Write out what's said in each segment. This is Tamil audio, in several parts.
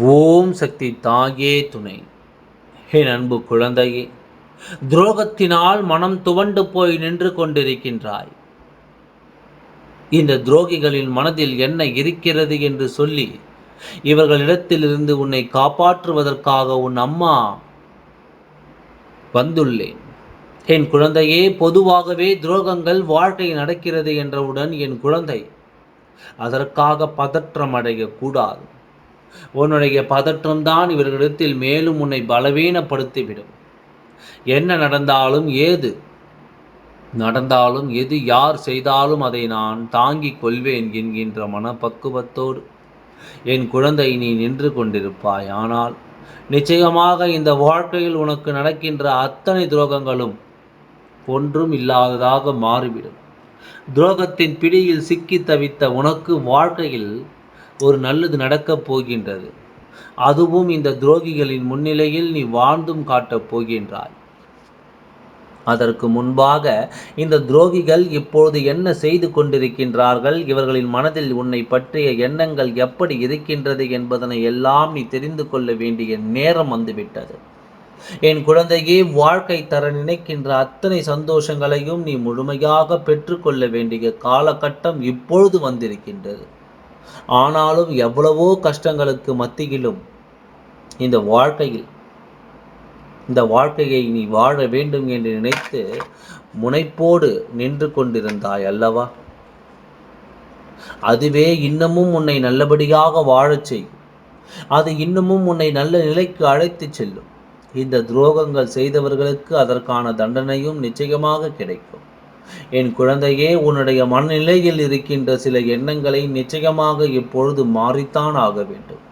ஓம் சக்தி தாயே துணை. என் அன்பு குழந்தையே துரோகத்தினால் மனம் துவண்டு போய் நின்று கொண்டிருக்கின்றாய். இந்த துரோகிகளின் மனதில் என்ன இருக்கிறது என்று சொல்லி இவர்களிடத்திலிருந்து உன்னை காப்பாற்றுவதற்காக உன் அம்மா வந்துள்ளேன். என் குழந்தையே பொதுவாகவே துரோகங்கள் வாழ்க்கை நடக்கிறது என்றவுடன் என் குழந்தை அதற்காக பதற்றம் அடையக்கூடாது. உன்னுடைய பதற்றம்தான் இவர்களிடத்தில் மேலும் உன்னை பலவீனப்படுத்திவிடும். என்ன நடந்தாலும் ஏது? நடந்தாலும் எது யார் செய்தாலும் அதை நான் தாங்கிக் கொள்வேன் என்கின்ற மனப்பக்குவத்தோடு. என் குழந்தை நீ நின்று கொண்டிருப்பாய். ஆனால் நிச்சயமாக இந்த வாழ்க்கையில் உனக்கு நடக்கின்ற அத்தனை துரோகங்களும் ஒன்றும் இல்லாததாக மாறிவிடும். துரோகத்தின் பிடியில் சிக்கி தவித்த உனக்கு வாழ்க்கையில் ஒரு நல்லது நடக்கப் போகின்றது. அதுவும் இந்த துரோகிகளின் முன்னிலையில் நீ வாழ்ந்தும் காட்டப் போகின்றாய். அதற்கு முன்பாக இந்த துரோகிகள் இப்பொழுது என்ன செய்து கொண்டிருக்கின்றார்கள்? இவர்களின் மனதில் உன்னை பற்றிய எண்ணங்கள் எப்படி இருக்கின்றது என்பதனை எல்லாம் நீ தெரிந்து கொள்ள வேண்டிய நேரம் வந்துவிட்டது. என் குழந்தையே வாழ்க்கை தர நினைக்கின்ற அத்தனை சந்தோஷங்களையும் நீ முழுமையாக பெற்றுக்கொள்ள வேண்டிய காலகட்டம் இப்பொழுது வந்திருக்கின்றது. ஆனாலும் எவ்வளவோ கஷ்டங்களுக்கு மத்தியிலும் இந்த வாழ்க்கையில் இந்த வாழ்க்கையை நீ வாழ வேண்டும் என்று நினைத்து முனைப்போடு நின்று கொண்டிருந்தாய் அல்லவா? அதுவே இன்னமும் உன்னை நல்லபடியாக வாழச் செய்யும். அது இன்னமும் உன்னை நல்ல நிலைக்கு அழைத்துச் செல்லும். இந்த துரோகங்கள் செய்தவர்களுக்கு அதற்கான தண்டனையும் நிச்சயமாக கிடைக்கும். என் குழந்தையே உன்னுடைய மனநிலையில் இருக்கின்ற சில எண்ணங்களை நிச்சயமாக இப்பொழுது மாறித்தான் ஆக வேண்டும்.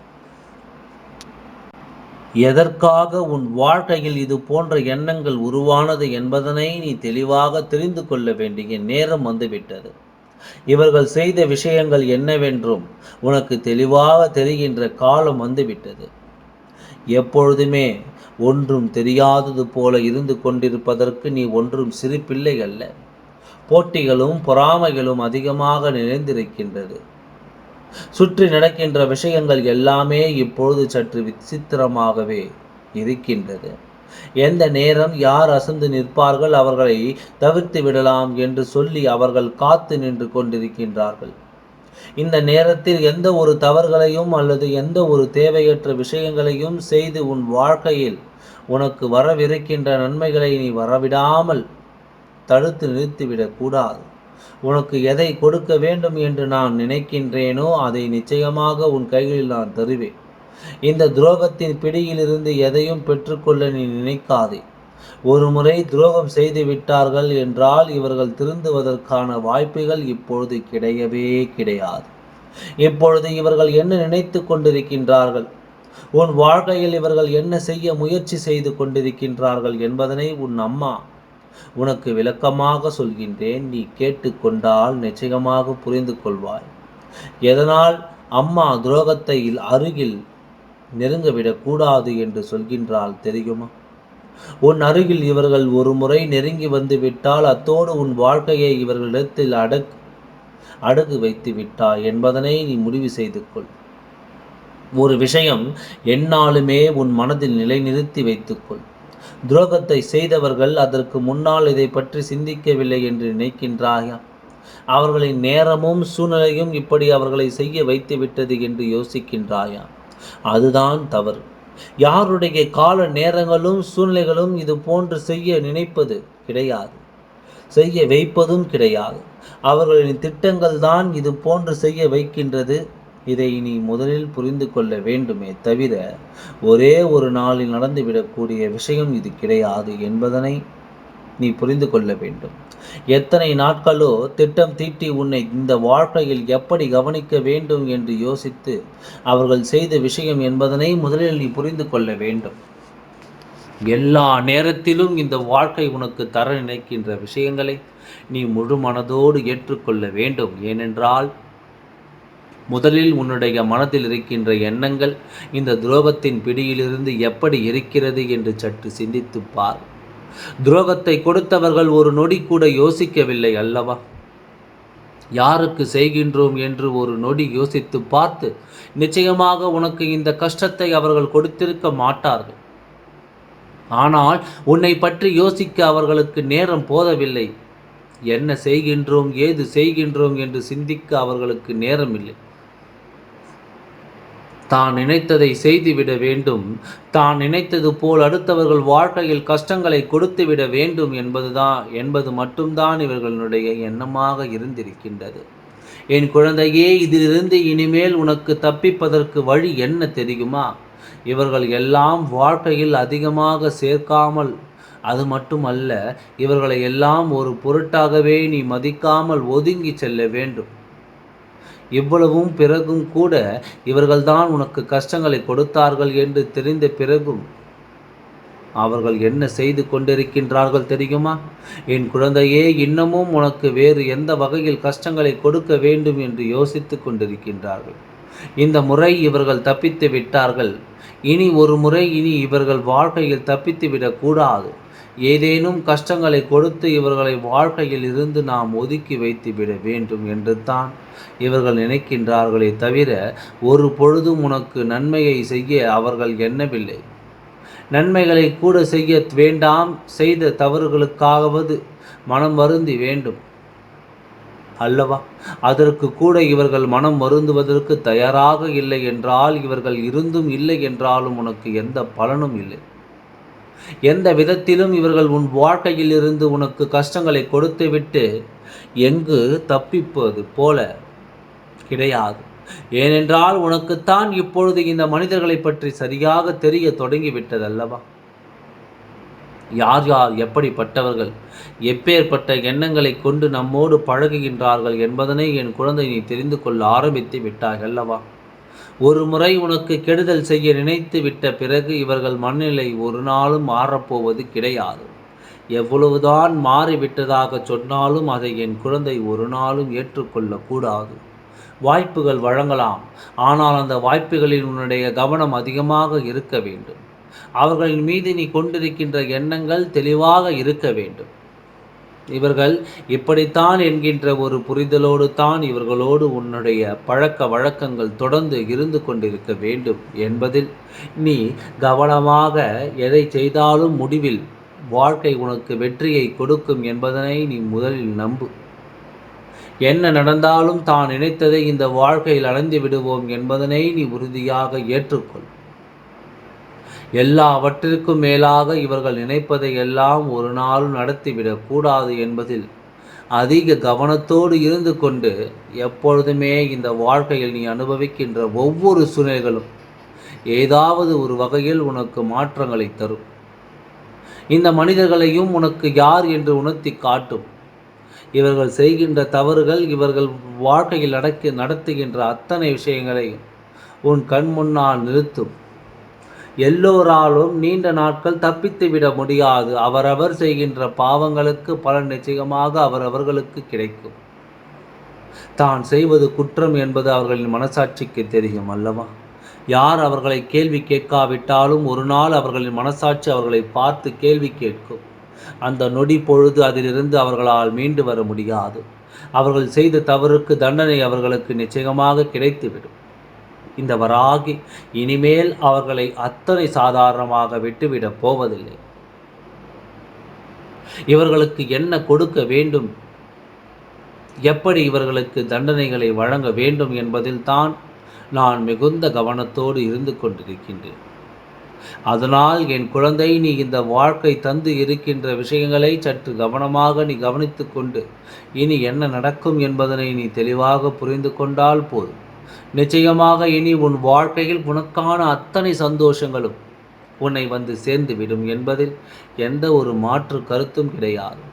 எதற்காக உன் வாழ்க்கையில் இது போன்ற எண்ணங்கள் உருவானது என்பதனை நீ தெளிவாக தெரிந்து கொள்ள வேண்டிய நேரம் வந்துவிட்டது. இவர்கள் செய்த விஷயங்கள் என்னவென்றும் உனக்கு தெளிவாக தெரிகின்ற காலம் வந்துவிட்டது. எப்பொழுதுமே ஒன்றும் தெரியாதது போல இருந்து கொண்டிருப்பதற்கு நீ ஒன்றும் சிறு பிள்ளை அல்ல. போட்டிகளும் பொறாமைகளும் அதிகமாக நிறைந்திருக்கின்றது. சுற்றி நடக்கின்ற விஷயங்கள் எல்லாமே இப்பொழுது சற்று விசித்திரமாகவே இருக்கின்றது. எந்த நேரம் யார் அசந்து நிற்பார்கள் அவர்களை தவிர்த்து விடலாம் என்று சொல்லி அவர்கள் காத்து நின்று கொண்டிருக்கின்றார்கள். இந்த நேரத்தில் எந்த ஒரு தவறுகளையும் அல்லது எந்த ஒரு தேவையற்ற விஷயங்களையும் செய்து உன் வாழ்க்கையில் உனக்கு வரவிருக்கின்ற நன்மைகளை நீ வரவிடாமல் தடுத்து நிறுத்திவிடக் கூடாது. உனக்கு எதை கொடுக்க வேண்டும் என்று நான் நினைக்கின்றேனோ அதை நிச்சயமாக உன் கைகளில் நான் தருவேன். இந்த துரோகத்தின் பிடியிலிருந்து எதையும் பெற்றுக்கொள்ள நீ நினைக்காதே. ஒரு முறை துரோகம் செய்து விட்டார்கள் என்றால் இவர்கள் திருந்துவதற்கான வாய்ப்புகள் இப்பொழுது கிடையவே கிடையாது. இப்பொழுது இவர்கள் என்ன நினைத்து கொண்டிருக்கின்றார்கள்? உன் வாழ்க்கையில் இவர்கள் என்ன செய்ய முயற்சி செய்து கொண்டிருக்கின்றார்கள் என்பதனை உன் அம்மா உனக்கு விளக்கமாக சொல்கின்றேன் நீ கேட்டுக்கொண்டால் நிச்சயமாக புரிந்து கொள்வாய். எதனால் அம்மா துரோகத்தை அருகில் நெருங்கவிடக்கூடாது என்று சொல்கின்றால் தெரியுமா? உன் அருகில் இவர்கள் ஒரு முறை நெருங்கி வந்து விட்டால் அத்தோடு உன் வாழ்க்கையை இவர்களிடத்தில் அடக் அடகு வைத்து விட்டாய் என்பதனை நீ முடிவு செய்து கொள் ஒரு விஷயம் என்னாலுமே உன் மனதில் நிலைநிறுத்தி வைத்துக்கொள். துரோகத்தை செய்தவர்கள் அதற்கு முன்னால் இதை பற்றி சிந்திக்கவில்லை என்று நினைக்கின்றாயா? அவர்களின் நேரமும் சூழ்நிலையும் இப்படி அவர்களை செய்ய வைத்துவிட்டது என்று யோசிக்கின்றாயா? அதுதான் தவறு. யாருடைய கால நேரங்களும் சூழ்நிலைகளும் இது போன்று செய்ய நினைப்பது கிடையாது. செய்ய வைப்பதும் கிடையாது. அவர்களின் திட்டங்கள் தான் இது போன்று செய்ய வைக்கின்றது. இதை நீ முதலில் புரிந்து கொள்ள வேண்டுமே தவிர ஒரே ஒரு நாளில் நடந்துவிடக்கூடிய விஷயம் இது கிடையாது என்பதனை நீ புரிந்து கொள்ள வேண்டும். எத்தனை நாட்களோ திட்டம் தீட்டி உன்னை இந்த வாழ்க்கையில் எப்படி கவனிக்க வேண்டும் என்று யோசித்து அவர்கள் செய்த விஷயம் என்பதனை முதலில் நீ புரிந்து கொள்ள வேண்டும். எல்லா நேரத்திலும் இந்த வாழ்க்கை உனக்கு தர நினைக்கின்ற விஷயங்களை நீ முழு மனதோடு ஏற்றுக்கொள்ள வேண்டும். ஏனென்றால் முதலில் உன்னுடைய மனதில் இருக்கின்ற எண்ணங்கள் இந்த துரோகத்தின் பிடியிலிருந்து எப்படி இருக்கிறது என்று சற்று சிந்தித்து பார். துரோகத்தை கொடுத்தவர்கள் ஒரு நொடி கூட யோசிக்கவில்லை அல்லவா? யாருக்கு செய்கின்றோம் என்று ஒரு நொடி யோசித்து பார்த்து நிச்சயமாக உனக்கு இந்த கஷ்டத்தை அவர்கள் கொடுத்திருக்க மாட்டார்கள். ஆனால் உன்னை பற்றி யோசிக்க அவர்களுக்கு நேரம் போதவில்லை. என்ன செய்கின்றோம் ஏது செய்கின்றோம் என்று சிந்திக்க அவர்களுக்கு நேரமில்லை. தான் நினைத்ததை செய்துவிட வேண்டும். தான் நினைத்தது போல் அடுத்தவர்கள் வாழ்க்கையில் கஷ்டங்களை கொடுத்துவிட வேண்டும் என்பதுதான் என்பது மட்டும்தான் இவர்களுடைய எண்ணமாக இருந்திருக்கின்றது. என் குழந்தையே இதிலிருந்து இனிமேல் உனக்கு தப்பிப்பதற்கு வழி என்ன தெரியுமா? இவர்கள் எல்லாம் வாழ்க்கையில் அதிகமாக சேர்க்காமல் அது மட்டுமல்ல இவர்களை எல்லாம் ஒரு பொருட்டாகவே நீ மதிக்காமல் ஒதுங்கி செல்ல வேண்டும். இவ்வளவும் பிறகும் கூட இவர்கள்தான் உனக்கு கஷ்டங்களை கொடுத்தார்கள் என்று தெரிந்த பிறகும் அவர்கள் என்ன செய்து கொண்டிருக்கின்றார்கள் தெரியுமா? என் குழந்தையே இன்னமும் உனக்கு வேறு எந்த வகையில் கஷ்டங்களை கொடுக்க வேண்டும் என்று யோசித்து கொண்டிருக்கின்றார்கள். இந்த முறை இவர்கள் தப்பித்து விட்டார்கள். இனி ஒரு முறை இனி இவர்கள் வாழ்க்கையில் தப்பித்து விடக்கூடாது ஏதேனும் கஷ்டங்களை கொடுத்து இவர்களை வாழ்க்கையில் இருந்து நாம் ஒதுக்கி வைத்து விட வேண்டும் என்று தான் இவர்கள் நினைக்கின்றார்களே தவிர ஒரு பொழுதும் உனக்கு நன்மையை செய்ய அவர்கள் எண்ணவில்லை. நன்மைகளை கூட செய்ய வேண்டாம். செய்த தவறுகளுக்காகவது மனம் வருந்தி வேண்டும். அல்லவா? அதற்கு கூட இவர்கள் மனம் வருந்துவதற்கு தயாராக இல்லை என்றால் இவர்கள் இருந்தும் இல்லை என்றாலும் உனக்கு எந்த பலனும் இல்லை. எந்த விதத்திலும் இவர்கள் உன் வாழ்க்கையில் இருந்து உனக்கு கஷ்டங்களை கொடுத்துவிட்டு எங்கு தப்பிப்பது போல கிடையாது. ஏனென்றால் உனக்குத்தான் இப்பொழுது இந்த மனிதர்களை பற்றி சரியாக தெரிய தொடங்கிவிட்டதல்லவா யார் யார் எப்படிப்பட்டவர்கள்? எப்பேற்பட்ட எண்ணங்களை கொண்டு நம்மோடு பழகுகின்றார்கள் என்பதனை என் குழந்தை நீ தெரிந்து கொள்ள ஆரம்பித்து விட்டாய் அல்லவா? ஒரு முறை உனக்கு கெடுதல் செய்ய நினைத்து விட்ட பிறகு இவர்கள் மனநிலை ஒரு நாளும் மாறப்போவது கிடையாது. எவ்வளவுதான் மாறிவிட்டதாக சொன்னாலும் அதை என் குழந்தை ஒரு நாளும் ஏற்றுக்கொள்ளக்கூடாது வாய்ப்புகள் வழங்கலாம். ஆனால் அந்த வாய்ப்புகளில் உன்னுடைய கவனம் அதிகமாக இருக்க வேண்டும். அவர்களின் மீது நீ கொண்டிருக்கின்ற எண்ணங்கள் தெளிவாக இருக்க வேண்டும். இவர்கள் இப்படித்தான் என்கின்ற ஒரு புரிதலோடு தான் இவர்களோடு உன்னுடைய பழக்க வழக்கங்கள் தொடர்ந்து இருந்து கொண்டிருக்க வேண்டும் என்பதில் நீ கவனமாக எதை செய்தாலும் முடிவில் வாழ்க்கை உனக்கு வெற்றியை கொடுக்கும் என்பதனை நீ முதலில் நம்பு. என்ன நடந்தாலும் தான் நினைத்ததை இந்த வாழ்க்கையில் அடைந்து விடுவோம் என்பதனை நீ உறுதியாக ஏற்றுக்கொள். எல்லாவற்றிற்கும் மேலாக இவர்கள் நினைப்பதை எல்லாம் ஒரு நாளும் நடத்திவிடக் கூடாது என்பதில் அதிக கவனத்தோடு இருந்து கொண்டு எப்பொழுதுமே இந்த வாழ்க்கையில் நீ அனுபவிக்கின்ற ஒவ்வொரு சூழ்நிலைகளும் ஏதாவது ஒரு வகையில் உனக்கு மாற்றங்களை தரும். இந்த மனிதர்களையும் உனக்கு யார் என்று உணர்த்தி காட்டும். இவர்கள் செய்கின்ற தவறுகள் இவர்கள் வாழ்க்கையில் நடக்க நடத்துகின்ற அத்தனை விஷயங்களையும் உன் கண் முன்னால் நிறுத்தும். எல்லோராலும் நீண்ட நாட்கள் தப்பித்துவிட முடியாது. அவரவர் செய்கின்ற பாவங்களுக்கு பலன் நிச்சயமாக அவரவர்களுக்கு கிடைக்கும். தான் செய்வது குற்றம் என்பது அவர்களின் மனசாட்சிக்கு தெரியும் அல்லவா? யார் அவர்களை கேள்வி கேட்காவிட்டாலும் ஒரு நாள் அவர்களின் மனசாட்சி அவர்களை பார்த்து கேள்வி கேட்கும். அந்த நொடி பொழுது அதிலிருந்து அவர்களால் மீண்டு வர முடியாது. அவர்கள் செய்த தவறுக்கு தண்டனை அவர்களுக்கு நிச்சயமாக கிடைத்துவிடும். இந்த வராகி இனிமேல் அவர்களை அத்தனை சாதாரணமாக விட்டுவிடப் போவதில்லை. இவர்களுக்கு என்ன கொடுக்க வேண்டும்? எப்படி இவர்களுக்கு தண்டனைகளை வழங்க வேண்டும் என்பதில் தான் நான் மிகுந்த கவனத்தோடு இருந்து கொண்டிருக்கின்றேன். அதனால் என் குழந்தை நீ இந்த வாழ்க்கை தந்து இருக்கின்ற விஷயங்களை சற்று கவனமாக நீ கவனித்து கொண்டு இனி என்ன நடக்கும் என்பதனை நீ தெளிவாக புரிந்து கொண்டால் போதும். நிச்சயமாக இனி உன் வாழ்க்கையில் உனக்கான அத்தனை சந்தோஷங்களும் உன்னை வந்து சேர்ந்து விடும் என்பதில் எந்த ஒரு மாற்று கருத்தும் கிடையாது.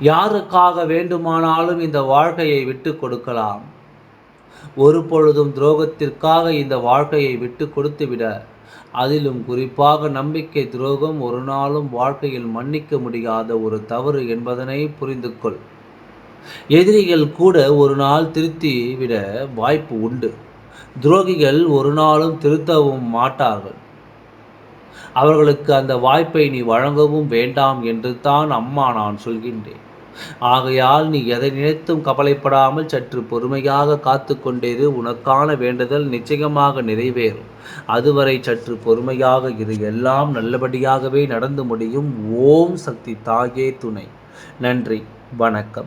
யாருக்காக வேண்டுமானாலும் இந்த வாழ்க்கையை விட்டு கொடுக்கலாம். ஒரு பொழுதும் துரோகத்திற்காக இந்த வாழ்க்கையை விட்டு கொடுத்து விட அதிலும் குறிப்பாக நம்பிக்கை துரோகம் ஒரு நாளும் வாழ்க்கையில் மன்னிக்க முடியாத ஒரு தவறு என்பதனை புரிந்து கொள் எதிரிகள் கூட ஒரு நாள் திருத்தி விட வாய்ப்பு உண்டு. துரோகிகள் ஒரு நாளும் திருத்தவும் மாட்டார்கள். அவர்களுக்கு அந்த வாய்ப்பை நீ வழங்கவும் வேண்டாம் என்று தான் அம்மா நான் சொல்கின்றேன். ஆகையால் நீ எதை நினைத்தும் கவலைப்படாமல் சற்று பொறுமையாக காத்து கொண்டேது உனக்கான வேண்டுதல் நிச்சயமாக நிறைவேறும். அதுவரை சற்று பொறுமையாக இரு. எல்லாம் நல்லபடியாகவே நடந்து முடியும். ஓம் சக்தி தாயே துணை. நன்றி. வணக்கம்.